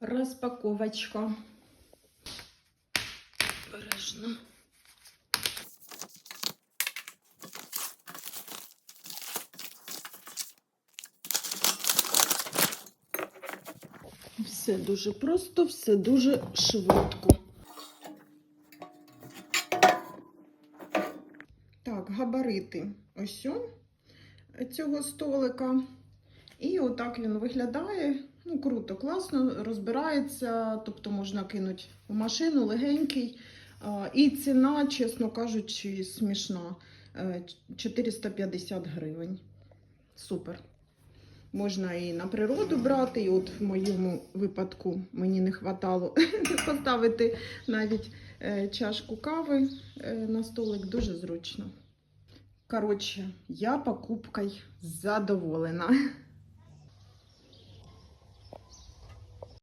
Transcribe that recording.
Розпаковочка. Бережно. Все дуже просто, все дуже швидко. Так, габарити ось цього столика. І отак він виглядає. Ну, круто, класно, розбирається, тобто можна кинути в машину легенький. І ціна, чесно кажучи, смішна. Е, 450 гривень. Супер. Можна і на природу брати, і от в моєму випадку мені не вистачало поставити навіть е, чашку кави е, на столик дуже зручно. Коротше, я покупкою задоволена.